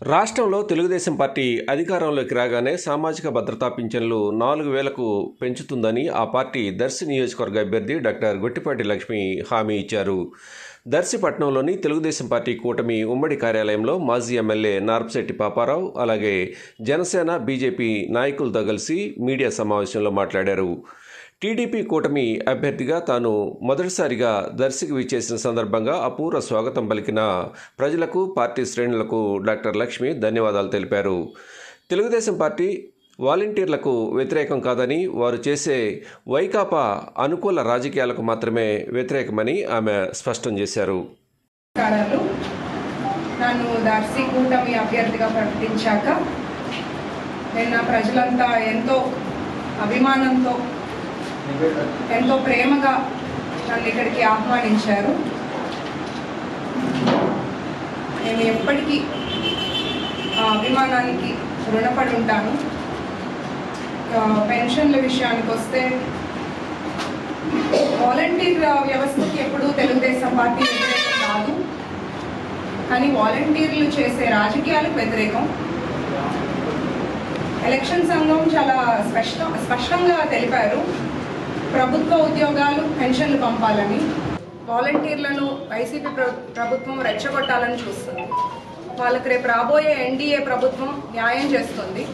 రాష్ట్రంలో తెలుగుదేశం పార్టీ అధికారంలోకి రాగానే సామాజిక భద్రతా పింఛన్లు నాలుగు వేలకు పెంచుతుందని ఆ పార్టీ దర్శి నియోజకవర్గ అభ్యర్థి డాక్టర్ గొట్టిపాటి లక్ష్మి హామీ ఇచ్చారు. దర్శిపట్నంలోని తెలుగుదేశం పార్టీ కూటమి ఉమ్మడి కార్యాలయంలో మాజీ ఎమ్మెల్యే నార్పశెట్టి పాపారావు అలాగే జనసేన బీజేపీ నాయకులతో కలిసి మీడియా సమావేశంలో మాట్లాడారు. టీడీపీ కూటమి అభ్యర్థిగా తాను మొదటిసారిగా దర్శికి విచ్చేసిన సందర్భంగా అపూర్వ స్వాగతం పలికిన ప్రజలకు పార్టీ శ్రేణులకు డాక్టర్ లక్ష్మి ధన్యవాదాలు తెలిపారు. తెలుగుదేశం పార్టీ వాలంటీర్లకు వ్యతిరేకం కాదని వారు చేసే వైకాపా అనుకూల రాజకీయాలకు మాత్రమే వ్యతిరేకమని ఆమె స్పష్టం చేశారు. నన్ను దర్శి కూటమి అభ్యర్థిగా ప్రకటించాక నిన్న ప్రజలంతా ఎంతో అభిమానంతో ఎంతో ప్రేమగా నన్ను ఇక్కడికి ఆహ్వానించారు. నేను ఎప్పటికీ ఆ అభిమానానికి రుణపడి ఉంటాను. పెన్షన్ల విషయానికి వస్తే వాలంటీర్ వ్యవస్థకి ఎప్పుడూ తెలుగుదేశం పార్టీ వ్యతిరేకం కాదు. కానీ వాలంటీర్లు చేసే రాజకీయాలకు వ్యతిరేకం. ఎలక్షన్ సంఘం చాలా స్పష్టం స్పష్టంగా తెలిపారు. ప్రభుత్వ ఉద్యోగాలు పెన్షన్లు పంపాలని వాలంటీర్లను వైసీపీ ప్రభుత్వం రెచ్చగొట్టాలని చూస్తుంది. వాళ్ళకి రేపు రాబోయే ఎన్డీఏ ప్రభుత్వం న్యాయం చేస్తుంది.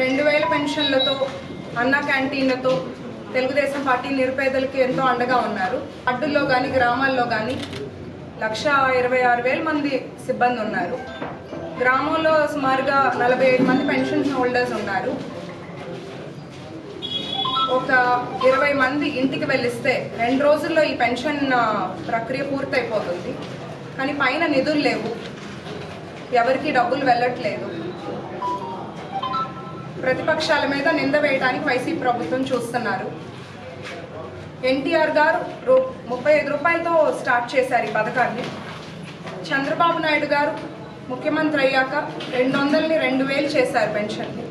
రెండు వేల పెన్షన్లతో అన్న క్యాంటీన్లతో తెలుగుదేశం పార్టీ నిరుపేదలకి ఎంతో అండగా ఉన్నారు. అడ్డుల్లో కానీ గ్రామాల్లో కానీ లక్ష ఇరవై ఆరు వేల మంది సిబ్బంది ఉన్నారు. గ్రామంలో సుమారుగా నలభై ఐదు మంది పెన్షన్ హోల్డర్స్ ఉన్నారు. ఒక ఇరవై మంది ఇంటికి వెళ్ళిస్తే రెండు రోజుల్లో ఈ పెన్షన్ ప్రక్రియ పూర్తయిపోతుంది. కానీ పైన నిధులు లేవు. ఎవరికి డబ్బులు వెళ్ళట్లేదు. ప్రతిపక్షాల మీద నింద వేయడానికి వైసీపీ ప్రభుత్వం చూస్తున్నారు. ఎన్టీఆర్ గారు రూ ముప్పై ఐదు రూపాయలతో స్టార్ట్ చేశారు ఈ పథకాన్ని. చంద్రబాబు నాయుడు గారు ముఖ్యమంత్రి అయ్యాక రెండు వందలని రెండు వేలు చేశారు పెన్షన్ని.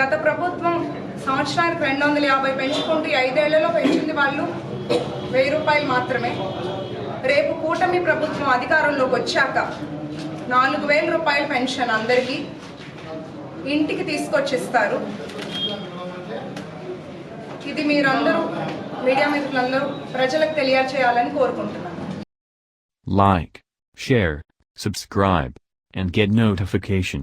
గత ప్రభుత్వం సంవత్సరానికి రెండు వందల యాభై పెంచుకుంటూ ఐదేళ్ళలో పెంచింది వాళ్ళు వెయ్యి రూపాయలు మాత్రమే. రేపు కూటమి ప్రభుత్వం అధికారంలోకి వచ్చాక నాలుగు వేల రూపాయల పెన్షన్ అందరికీ ఇంటికి తీసుకొచ్చిస్తారు. ఇది మీరందరూ మీడియా మిత్రులందరూ ప్రజలకు తెలియచేయాలని కోరుకుంటున్నాను. Like share subscribe and get notification.